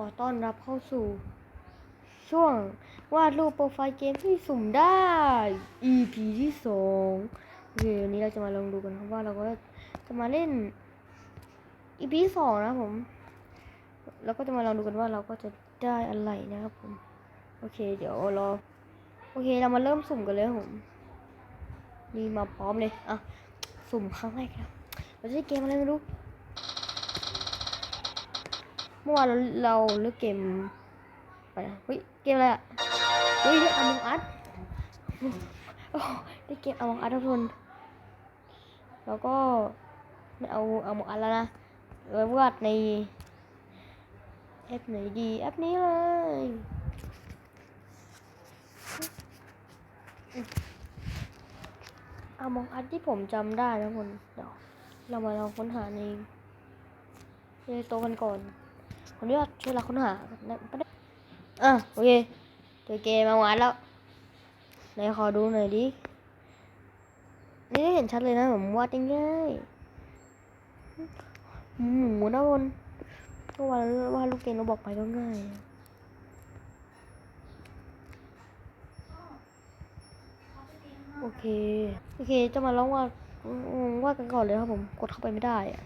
อต้อนรับเข้าสู่ ช่วงวาดรูปโปรไฟล์เกมที่สุ่มได้ EP ที่สองโอเควันนี้เราจะมาลองดูกันครับว่าเราก็จะมาเล่น EP สองนะผมแล้วก็จะมาลองดูกันว่าเราก็จะได้อะไรนะครับผม โอเค เดี๋ยวรอโอเคเรามาเริ่มสุ่มกันเลยผมนี่มาพร้อมเลยอะสุ่มครั้งแรกครับเราจะได้เกมอะไรไม่รู้ มื่อวานเราเราเลือกเกมไปนะเฮ้ยเกมอะไรอะเฮ้ยได้อมองอัดโอ้ได้เกมอมองอัดทุกคนแล้วก็ไม่เอาอมองอัดแล้วนะไว้วาดในแอปไหนดีแอปนี้เลยอมองอัดที่ผมจำได้นะคนเดี๋ยวเรามาลองค้นหาในในโตะกันก่อน ขออนุญาตช่วยเราค้นหานะไม่ได้อะโอเคเจอเกมมาหวานแล้วไหนขอดูหน่อยดิ นี่ได้เห็นชัดเลยนะผมวาดง่ายหมูนะบนก็วาดวาดลูกเกมเราบอกไปก็ง่ายโอเค โอเค จะมาลองวาดวาดกันก่อนเลยครับผม กดเข้าไปไม่ได้อะ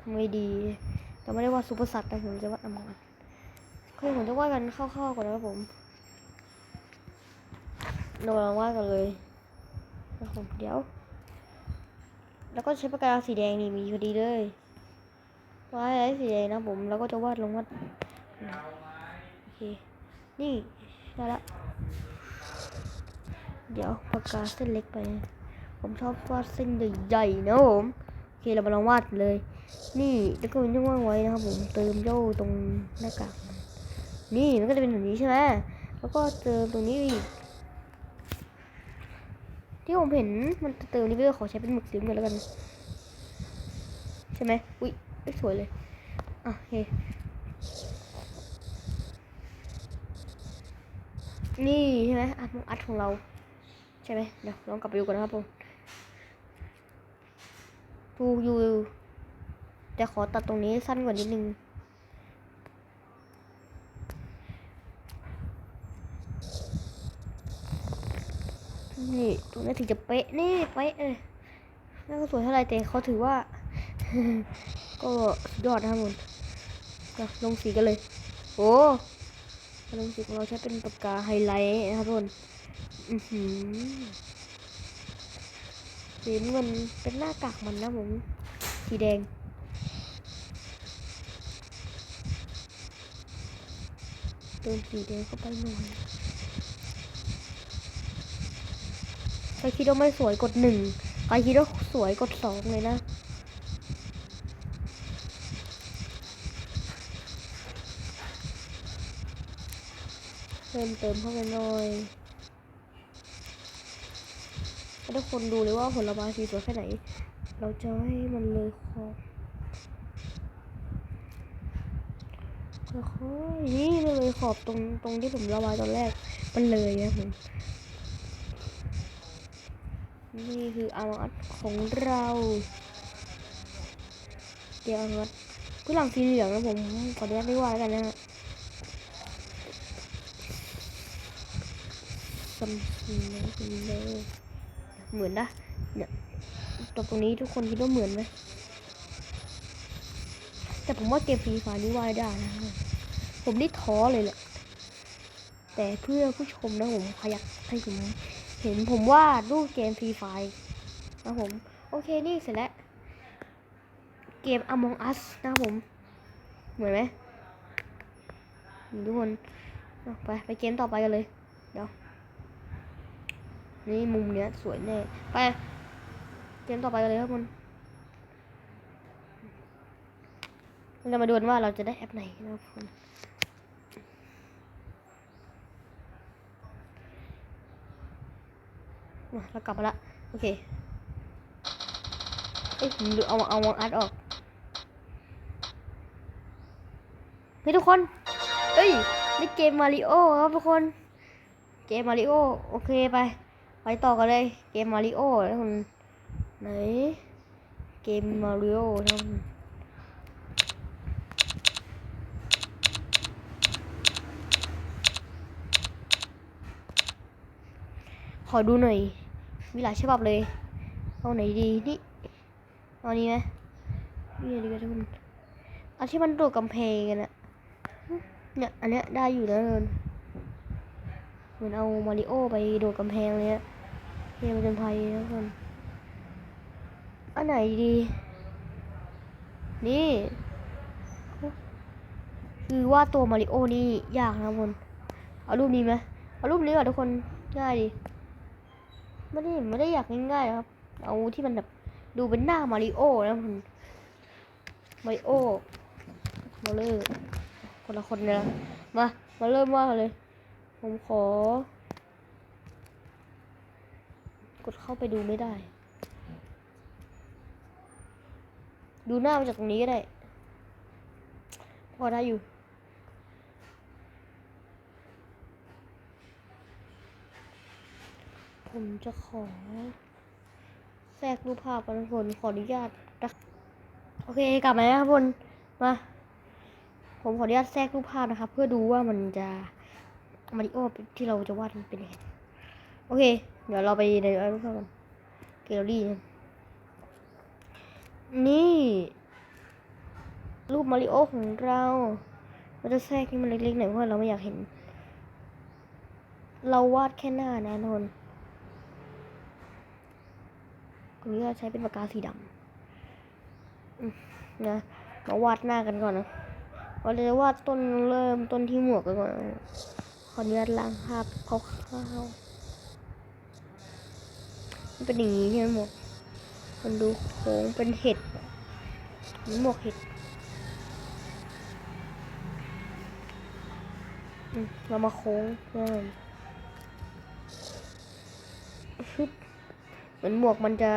ทำไงดี แต่ไม่ได้ว่าซูเปอร์สัตว์แต่ผมจะวาดอมองอัดคือผมจะวาดกันคร่าๆก่อนนะครับผมเราลองวาดกันเลยนะผมเดี๋ยว แล้วก็ใช้ปากกาสีแดงนี่มีพอดีเลยวาดอะไรสีแดงนะผม แล้วก็จะวาดลงวาดโอเค นี่ได้ละ เดี๋ยวปากกาเส้นเล็กไป ผมชอบวาดเส้นใหญ่ๆนะผม โอเคเรามาลองวาดเลย นี่แล้วก็มันยังว่างไว้นะครับผมเติมโย่ตรงหน้ากากนี่มันก็จะเป็นแบบนี้ใช่ไหมแล้วก็เติมตรงนี้อีกที่ผมเห็นมันเติมนี่ก็ขอใช้เป็นหมึกสีน้ำเงินแล้วกัน ใช่ไหมอุ้ยสวยเลยอะโอเคนี่ใช่ไหมอัดอัดของเรา ใช่ไหมเดี๋ยวลองกลับไปดูกันนะครับผมดูอยู่ แต่ขอตัดตรงนี้สั้นกว่านิดนึงนี่ตรงนี้ถึงจะเป๊ะนี่เป๊ะเลยน่าก็สวยเท่าไรแต่เขาถือว่า ก็สุดยอดนะครับผมลงสีกันเลย โอ้ลงสีของเราใช้เป็นปากกาไฮไลท์นะครับทุกคนอือหือสีเงินเป็นหน้ากากมันนะผม สีแดง เติมสีแดงเข้าไปหน่อยใครคิดว่าไม่สวยกดหนึ่งใครคิดว่าสวยกดสองเลยนะเพิ่มเติมเข้าไปหน่อยให้ทุกคนดูเลยว่าผลไม้สีสวยแค่ไหน เราจะให้มันเลยขอ ค่อยนี่มันเลยขอบตรงตรงที่ผมระบายตอนแรก มันเลยนะผมนี่คืออามัดของเราเดี๋ยวอามัดผู้หลังสีเหลืองนะผมขออนุญาตไม่ว่ากันนะฮะซัมซุงเลยเหมือนนะเนี่ยตรงตรงนี้ทุกคนคิดว่าเหมือนไหมแต่ผมว่าเกมฟรีไฟนี่ว่าได้นะ ผมนี่ท้อเลยแหละ แต่เพื่อผู้ชมนะผมขยักให้ผมเห็นผมว่ารูปเกมฟรีไฟนะผม โอเคนี่เสร็จแล้ว เกม Among Us นะผม เหมือนไหมทุกคนไป ไปเกมต่อไปกันเลย เดี๋ยว นี่มุมเนี้ยสวยแน่ ไป เกมต่อไปกันเลยครับคุณเรามาดูนว่าเราจะได้แอปไหนนะครับคุณ มาเรากลับมาละโอเคเอ้ยดูเอาเอาวงอัดออกเฮ้ยทุกคนเอ้ยนี่เกมมาริโอครับทุกคน เกมมาริโอโอเคไป ไปต่อกันเลย เกมมาริโอนะคุณไหน เกมมาริโอนะคุณขอดูหน่อย มีหลายฉบับเลย เอาไหนดีนี่เอานี้ไหมนี่ดีกว่าทุกคนเอันที่มันโดดกำแพงกันอะเนี่ยอันเนี้ยได้อยู่นะเอิญเหมือนเอามาริโอไปโดดกำแพงเลยอะเกมมันเป็นภัยทุกคนอันไหนดี นี่ คือว่าตัวมาริโอนี่ยากนะทุกคนเอารูปนี้ไหมเอารูปนี้ก่อนทุกคนง่ายดี ไม่ได้ไม่ได้อยากง่ายๆครับ เอาที่มันแบบดูเป็นหน้ามาริโอนะมันมาริโอมาเลยคนละคนเลยนะมามาเริ่มว่าเลย ผมขอ กดเข้าไปดูไม่ได้ ดูหน้ามาจากตรงนี้ก็ได้ พอได้อยู่ ผมจะขอ แทรกรูปภาพกันทุนขออนุญาตนะโอเคกลับมาแล้วครับทุกคนมาผมขออนุญาตแทรกรูปภาพนะครับ เพื่อดูว่ามันจะมาริโอที่เราจะวาดมันเป็นยังไงโอเค เดี๋ยวเราไปในรูปภาพกันแกลเลอรี่นะนี่ รูปมาริโอของเราเราจะแทรกให้มันเล็กๆหน่อยเพราะเราไม่อยากเห็น เราวาดแค่หน้านะทุกค ตรงนี้เราใช้เป็นปากกาสีดำนะมาวาดหน้ากันก่อนนะเราจะวาดต้นเริ่มต้นที่หมวกกันก่อนขออนุญาตล้างภาพคร่าวๆมันเป็นอย่างนี้ใช่ไหมหมวกมันดูโค้งเป็นเห็ดหมวกเห็ดเรามาโค้งเริ่มชึบ เหมือนหมวกมันจะ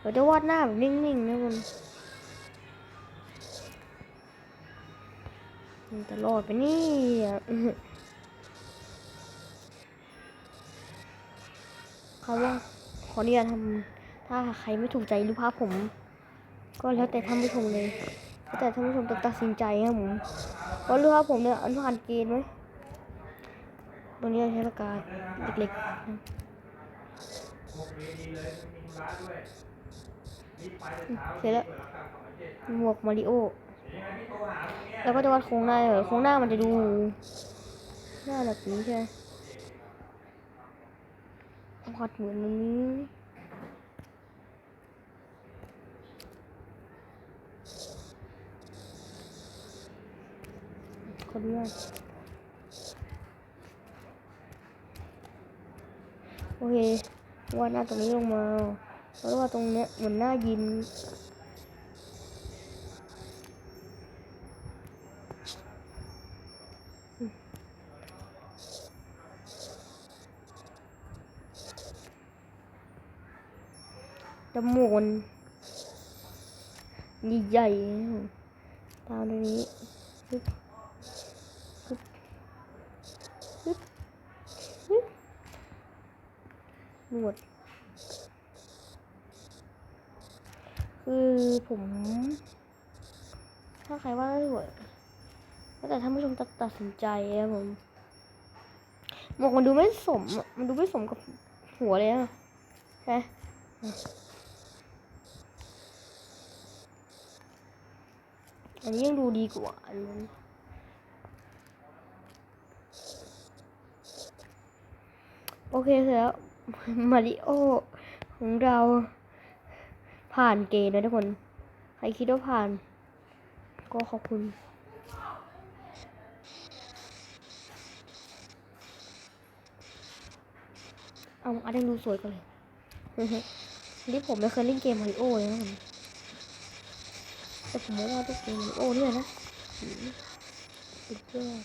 เราจะวาดหน้าแบบนิ่งๆนะมันมันจะรอดไปนี่อะอื้อหือเขาว่าขออนุญาตทำถ้าใครไม่ถูกใจรูปภาพผม ก็แล้วแต่ท่านผู้ชมเลยแล้วแต่ท่านผู้ชมตัดสินใจครับผมว่ารูปภาพผมเนี่ยอันผ่านเกณฑ์ไหมตัวนี้ใช้ปากกาเล็กๆ เสร็จแล้วหมวกมาริโอแล้วก็จะวาดโครงหน้าเหรอโครงหน้ามันจะดูหน้าแบบนี้ใช่ไหมวาดเหมือนนี้ขออนุญาตโอเค วาดหน้าตรงนี้ลงมาแล้วว่าตรงเนี้ยเหมือนหน้ายิ้มจมูกมันใหญ่ๆตามตรงนี้ปึ๊บปึ๊บปึ๊บปึ๊บ วดคือผม ถ้าใครว่าไม่สวยแล้วแต่ท่านผู้ชมตัดสินใจนะผมหมวกมันดูไม่สม มันดูไม่สมกับหัวเลยอะใช่อันนี้ยังดูดีกว่าอันนั้นโอเคเสร็จแล้ว มาริโอของเราผ่านเกณฑ์นะทุกคน ใครคิดว่าผ่าน ก็ขอบคุณ เอาอันนี้ดูสวยกันเลยนี่ผมไม่เคยเล่นเกมมาริโอเลยนะผมแต่ผมว่าทุกเกมมาริโอเนี่ยนะอืมสุดยอด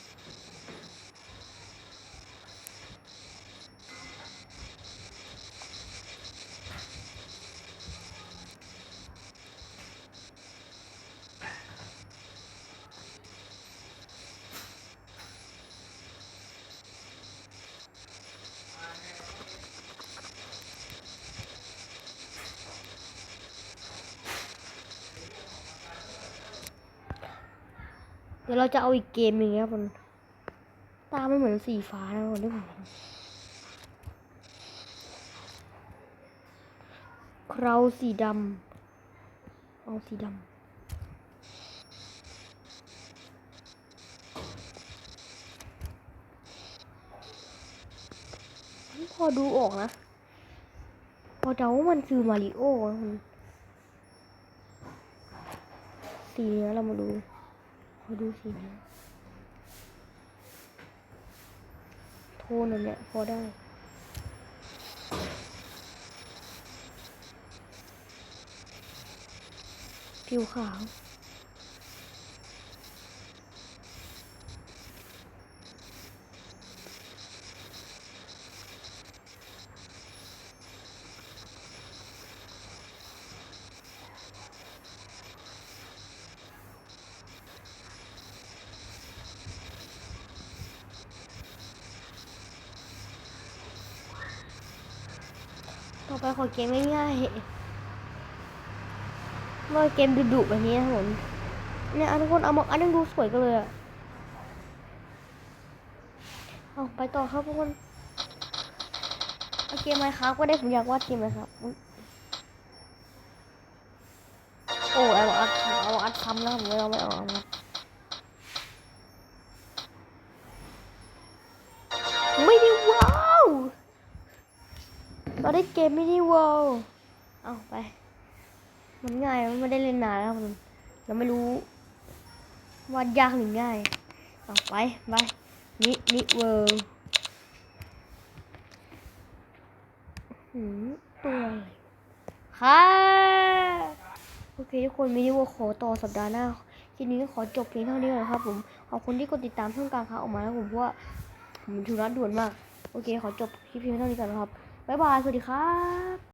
ดี๋ยวเราจะเอาอีกเกมหนึ่งครับคนตาไม่เหมือนสีฟ้านะคนที่ผมเห็นคราวสีดำเอาสีดำพอดูออกนะ พอเดาว่ามันคือมาริโอ้คุณสีนี้เรามาดู อดูสีนะโทนเนี่ยพอได้ผิวขาว ต่อไปขอเกมง่ายๆว่าเกมดุๆแบบนี้นะผมเนี่ยทุกคนเอามาอันนึงดูสวยกันเลยอะเอาไปต่อครับทุกคนเอาเกมไหมครับก็ได้ผมอยากวาดเกมไหมครับโอ้เอาอัดเอาอัดทำนะผมไม่เอาไม่เอาเอา ได้เกมไม่ได้ว้าวเอาไป มันง่ายมันไม่ได้เล่นนานแล้วมันเราไม่รู้ว่ายากหรือง่ายเอาไปไปนินิเวิร์หืมตัวอะไรค่ะโอเคทุกคนมินิเวิร์ขอต่อสัปดาห์หน้าทีนี้ขอจบเพียงเท่านี้ก่อนครับผมขอบคุณที่กดติดตามช่องกลางค่ะออกมาแล้วผมเพราะว่าผมธุระด่วนมาก โอเค ขอจบคลิปเพียงเท่านี้ก่อนนะครับ บ๊ายบาย สวัสดีครับ